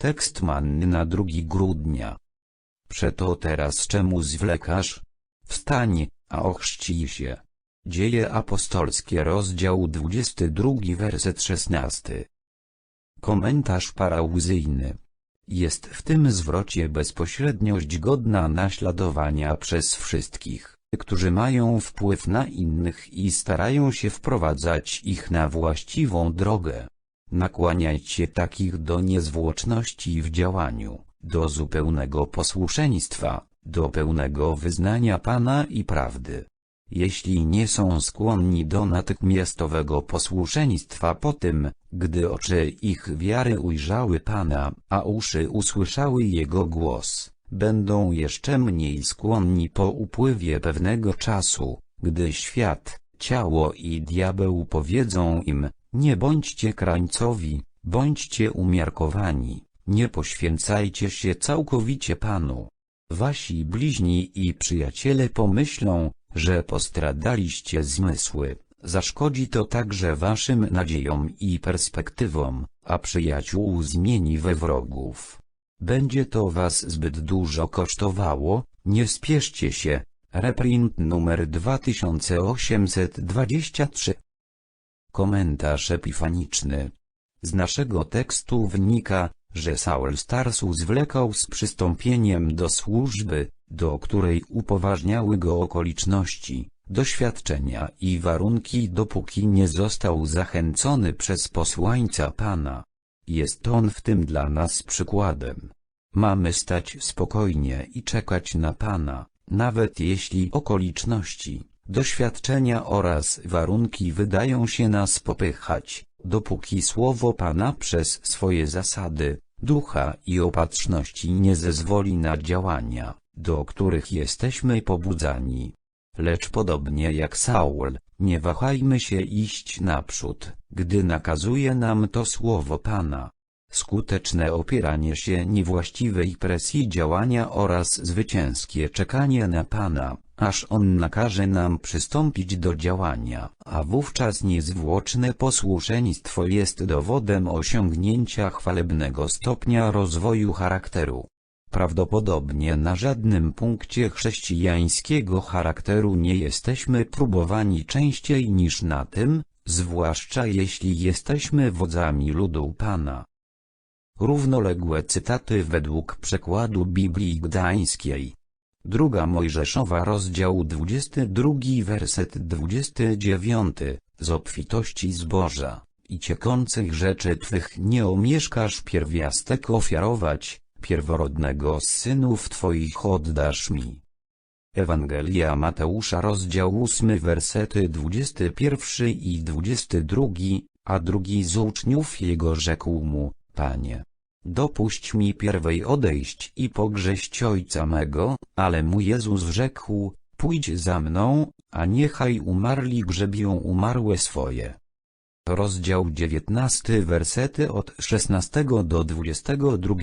Tekst manny na 2 grudnia. Przeto teraz czemu zwlekasz? Wstań, a ochrzcij się. Dzieje apostolskie rozdział 22 werset 16. Komentarz parauzyjny. Jest w tym zwrocie bezpośredniość godna naśladowania przez wszystkich, którzy mają wpływ na innych i starają się wprowadzać ich na właściwą drogę. Nakłaniajcie takich do niezwłoczności w działaniu, do zupełnego posłuszeństwa, do pełnego wyznania Pana i prawdy. Jeśli nie są skłonni do natychmiastowego posłuszeństwa po tym, gdy oczy ich wiary ujrzały Pana, a uszy usłyszały Jego głos, będą jeszcze mniej skłonni po upływie pewnego czasu, gdy świat, ciało i diabeł powiedzą im, nie bądźcie krańcowi, bądźcie umiarkowani, nie poświęcajcie się całkowicie Panu. Wasi bliźni i przyjaciele pomyślą, że postradaliście zmysły, zaszkodzi to także waszym nadziejom i perspektywom, a przyjaciół zmieni we wrogów. Będzie to was zbyt dużo kosztowało, nie spieszcie się. Reprint numer 2823 Komentarz epifaniczny Z naszego tekstu wynika, że Saul Starsu zwlekał z przystąpieniem do służby, do której upoważniały go okoliczności, doświadczenia i warunki dopóki nie został zachęcony przez posłańca Pana. Jest on w tym dla nas przykładem. Mamy stać spokojnie i czekać na Pana, nawet jeśli okoliczności, doświadczenia oraz warunki wydają się nas popychać, dopóki słowo Pana przez swoje zasady, ducha i opatrzności nie zezwoli na działania, do których jesteśmy pobudzani. Lecz podobnie jak Saul, nie wahajmy się iść naprzód, gdy nakazuje nam to słowo Pana. Skuteczne opieranie się niewłaściwej presji działania oraz zwycięskie czekanie na Pana, aż On nakaże nam przystąpić do działania, a wówczas niezwłoczne posłuszeństwo jest dowodem osiągnięcia chwalebnego stopnia rozwoju charakteru. Prawdopodobnie na żadnym punkcie chrześcijańskiego charakteru nie jesteśmy próbowani częściej niż na tym, zwłaszcza jeśli jesteśmy wodzami ludu Pana. Równoległe cytaty według przekładu Biblii Gdańskiej. Druga Mojżeszowa rozdział 22 werset 29 Z obfitości zboża i ciekących rzeczy Twych nie omieszkasz pierwiastek ofiarować, pierworodnego z synów Twoich oddasz mi. Ewangelia Mateusza rozdział 8 wersety 21 i 22, a drugi z uczniów jego rzekł mu, Panie, dopuść mi pierwej odejść i pogrześć ojca mego, ale mu Jezus rzekł, pójdź za mną, a niechaj umarli grzebią umarłe swoje. Rozdział 19 wersety od 16 do 22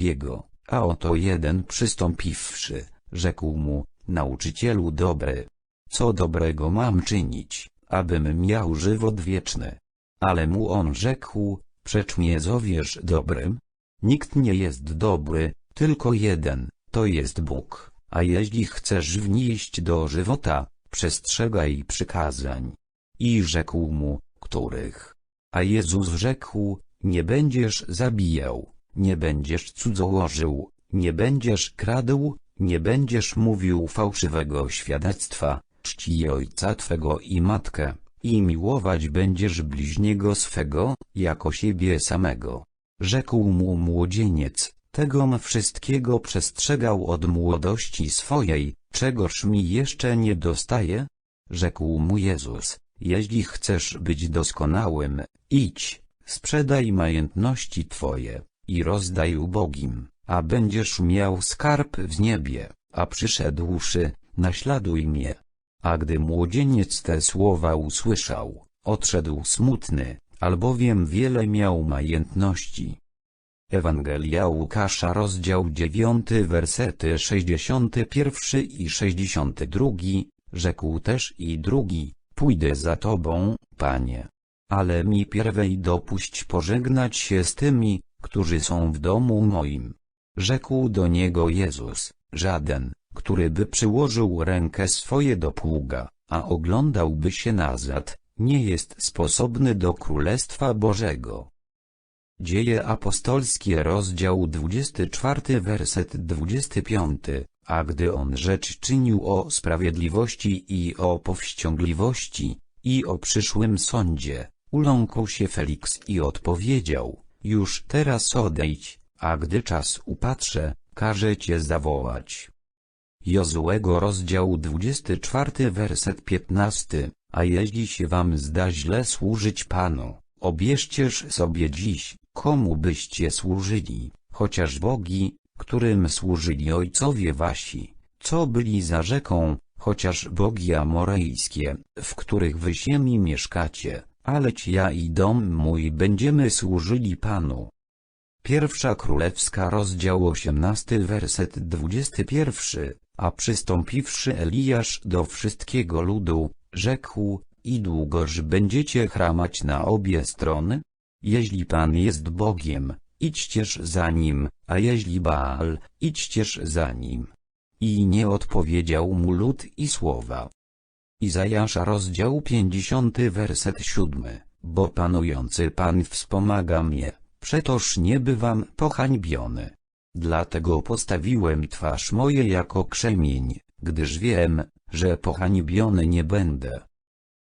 a oto jeden przystąpiwszy, rzekł mu, nauczycielu dobry. Co dobrego mam czynić, abym miał żywot wieczny? Ale mu on rzekł, przecz mnie zowiesz dobrym? Nikt nie jest dobry, tylko jeden, to jest Bóg, a jeśli chcesz wnieść do żywota, przestrzegaj przykazań. I rzekł mu, których? A Jezus rzekł, nie będziesz zabijał, nie będziesz cudzołożył, nie będziesz kradł, nie będziesz mówił fałszywego świadectwa, czci ojca twego i matkę, i miłować będziesz bliźniego swego, jako siebie samego. Rzekł mu młodzieniec, tegom wszystkiego przestrzegał od młodości swojej, czegoż mi jeszcze nie dostaje? Rzekł mu Jezus, jeśli chcesz być doskonałym, idź, sprzedaj majątności twoje, i rozdaj ubogim, a będziesz miał skarb w niebie, a przyszedłszy, naśladuj mnie. A gdy młodzieniec te słowa usłyszał, odszedł smutny, albowiem wiele miał majątności. Ewangelia Łukasza rozdział 9 wersety 61 i 62, rzekł też i drugi, pójdę za Tobą, Panie. Ale mi pierwej dopuść pożegnać się z tymi, którzy są w domu moim. Rzekł do niego Jezus, żaden, który by przyłożył rękę swoje do pługa, a oglądałby się nazad, nie jest sposobny do Królestwa Bożego. Dzieje apostolskie rozdział 24 werset 25, a gdy on rzecz czynił o sprawiedliwości i o powściągliwości, i o przyszłym sądzie, uląkł się Feliks i odpowiedział, już teraz odejdź, a gdy czas upatrzę, każę cię zawołać. Jozułego rozdział 24 werset 15, a jeśli się wam zda źle służyć Panu, obierzcież sobie dziś, komu byście służyli, chociaż bogi, którym służyli ojcowie wasi, co byli za rzeką, chociaż bogi amorejskie, w których wy ziemi mieszkacie, aleć ja i dom mój będziemy służyli Panu. Pierwsza Królewska rozdział 18 werset 21, a przystąpiwszy Eliasz do wszystkiego ludu, rzekł, i długoż będziecie chramać na obie strony? Jeśli Pan jest Bogiem, idźcież za Nim, a jeśli Baal, idźcież za Nim. I nie odpowiedział mu lud i słowa. Izajasza rozdział 50 werset 7, bo panujący Pan wspomaga mnie, przetoż nie bywam pohańbiony. Dlatego postawiłem twarz moje jako krzemień, gdyż wiem, że pohańbiony nie będę.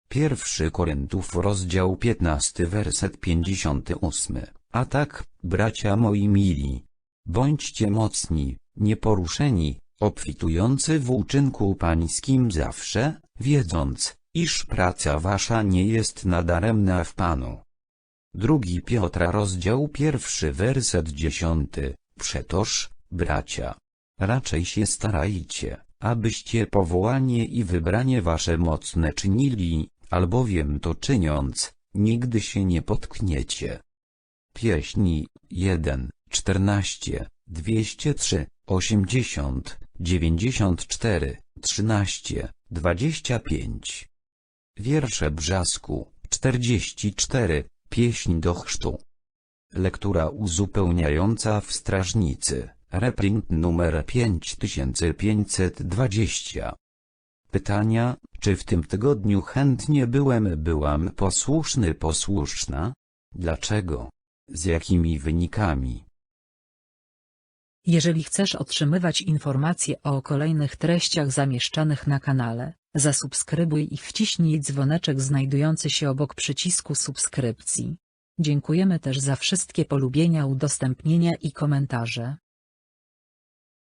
Pierwszy Koryntów rozdział 15 werset 58, a tak, bracia moi mili, bądźcie mocni, nieporuszeni, obfitujący w uczynku pańskim zawsze, wiedząc, iż praca wasza nie jest nadaremna w Panu. Drugi Piotra rozdział pierwszy werset dziesiąty, przetoż, bracia, raczej się starajcie, abyście powołanie i wybranie wasze mocne czynili, albowiem to czyniąc, nigdy się nie potkniecie. Pieśni 1, 14, 203, 80, 94, 13, 25. Wiersze Brzasku, 44, Pieśń do chrztu. Lektura uzupełniająca w Strażnicy, reprint numer 5520. Pytania, czy w tym tygodniu chętnie byłem byłam posłuszny posłuszna? Dlaczego? Z jakimi wynikami? Jeżeli chcesz otrzymywać informacje o kolejnych treściach zamieszczanych na kanale, zasubskrybuj i wciśnij dzwoneczek znajdujący się obok przycisku subskrypcji. Dziękujemy też za wszystkie polubienia, udostępnienia i komentarze.